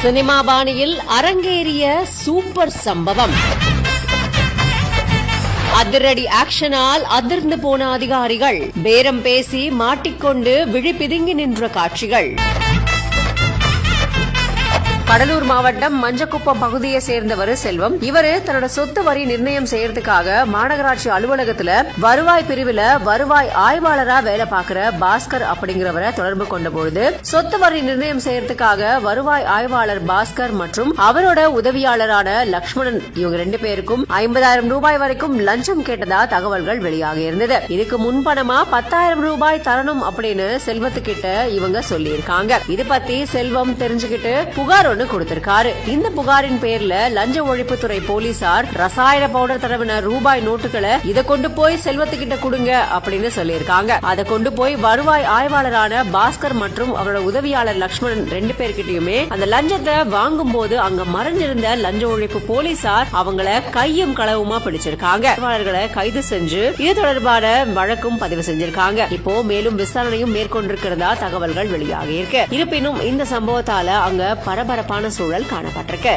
Cinema பாணியில் அரங்கேறிய super சம்பவம். அதிரடி ஆக்ஷனால் அதிர்ந்து போன அதிகாரிகள் பேரம் பேசி மாட்டிக்கொண்டு விழி பிதுங்கி நின்ற காட்சிகள். கடலூர் மாவட்டம் மஞ்சக்குப்பம் பகுதியை சேர்ந்தவர் செல்வம். இவரு தன்னோட சொத்து வரி நிர்ணயம் செய்யறதுக்காக மாநகராட்சி அலுவலகத்துல வருவாய் பிரிவுல வருவாய் ஆய்வாளரா வேலை பார்க்கிற பாஸ்கர் அப்படிங்கிறவரை தொடர்பு கொண்ட பொழுது சொத்து வரி நிர்ணயம் செய்யறதுக்காக வருவாய் ஆய்வாளர் பாஸ்கர் மற்றும் அவரோட உதவியாளரான லக்ஷ்மணன் இவங்க ரெண்டு பேருக்கும் ஐம்பதாயிரம் ரூபாய் வரைக்கும் லஞ்சம் கேட்டதா தகவல்கள் வெளியாக இருந்தது. இதுக்கு முன்பணமா பத்தாயிரம் ரூபாய் தரணும் அப்படின்னு செல்வத்துக்கிட்ட இவங்க சொல்லியிருக்காங்க. இது பத்தி செல்வம் தெரிஞ்சுக்கிட்டு புகார் ஒண்ணு கொடுத்திருக்காரு. இந்த புகாரின் பேர்ல லஞ்ச ஒழிப்புத்துறை போலீசார் ரசாயன பவுடர் தடவின ரூபாய் நோட்டுகளை இத கொண்டு போய் செல்வத்துக்கிட்ட கொடுங்க அப்படின்னு சொல்லியிருக்காங்க. அதை கொண்டு போய் வருவாய் ஆய்வாளரான பாஸ்கர் மற்றும் அவரோட உதவியாளர் லக்ஷ்மணன் ரெண்டு பேர்கிட்டயுமே அந்த லஞ்சத்தை வாங்கும் போது அங்க மறைஞ்சிருந்த லஞ்ச ஒழிப்பு போலீசார் அவங்கள கையும் களவுமா பிடிச்சிருக்காங்க. ஆய்வாளர்களை கைது செஞ்சு இது தொடர்பான வழக்கும் பதிவு செஞ்சிருக்காங்க. இப்போ மேலும் விசாரணையும் மேற்கொண்டிருக்கிறதா தகவல்கள் வெளியாகி இருக்கு. இருப்பினும் இந்த சம்பவத்தால அங்க பரபரப்பு சிறப்பான சூழல் காணப்பட்டிருக்கு.